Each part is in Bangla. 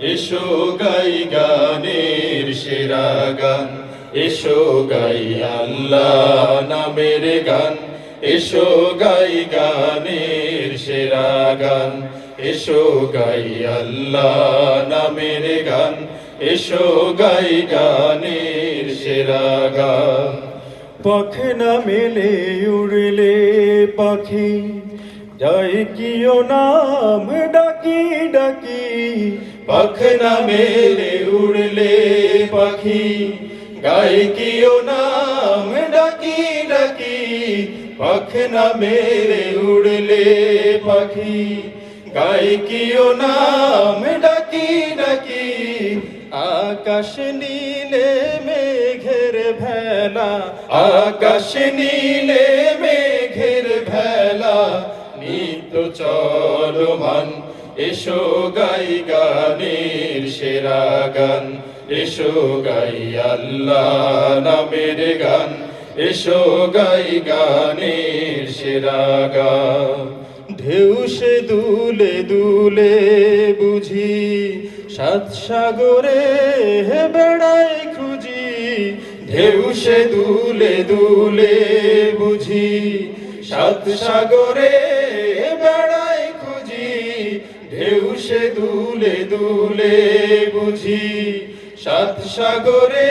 এসো গাই গানের সেরা গান। এসো গাই আল্লাহ নামের গান। এসো গাই গানের সেরা গান। এসো গাই আল্লাহ নামের গান। এসো গাই গানের সেরা গান। পাখ না মেলে উড়লে পাখি যাই কিও নাম ডাকি ডাকি। পাখ না মেলে উড়লে পাখি। গাই কিও নাম ডাকি ডাকি। পাখ না মেলে উড়লে পাখি। গাই কিও নাম ডাকি ডাকি। আকাশ নীলে মেঘের ভেলা। আকাশ নীলে মেঘের ভেলা। নিত্য চলমান এসো গাই গানের সেরা গান, এসো গাই আল্লাহ নামের গান, এসো গাই গানের সেরা গান। ঢেউ সে দুলে দুলে বুঝি, সাত সাগরে বেড়াই খুঁজি। ঢেউ সে দুলে দুলে বুঝি, সাত সাগরে বেড়াই খুঁজি, ঢেউ সে দুলে দুলে বুঝি। সাত সাগরে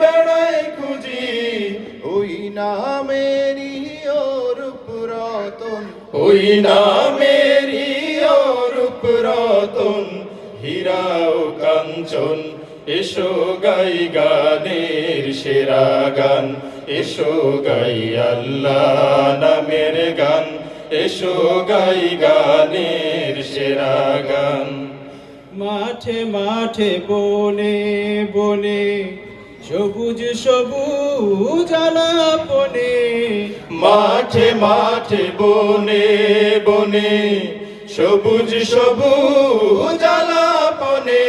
বেড়াই খুঁজি, ওই নামেরই রূপ রতন। ওই নামেরই রূপ রতন, হীরা কাঞ্চন, এসো গাই গানের সেরা গান। এসো গাই আল্লাহ নামের গান। এসো গাই গানের সেরা গান। মাঠে মাঠে বনে বনে সবুজ সবুজ আলাপনে। মাঠে মাঠে বনে বনে সবুজ সবুজ আলাপনে।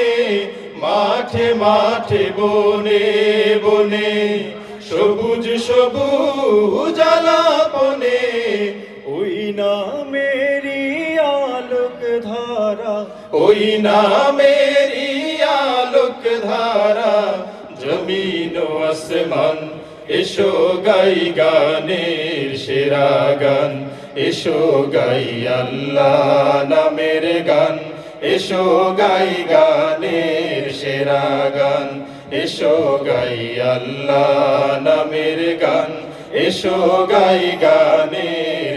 মাঠে মাঠে বনে বনে সবুজ সবুজ আলাপনে। ওই নামেরই আলোক ধারা, ওই নামেরই আলোক ধারা, জমিন আসমান, এসো গাই গানের সেরা গান, এসো গাই আল্লাহ নামের গান, এসো গাই গানের সেরা গান, এসো গাই আল্লাহ নামের গান, এসো গাই গানের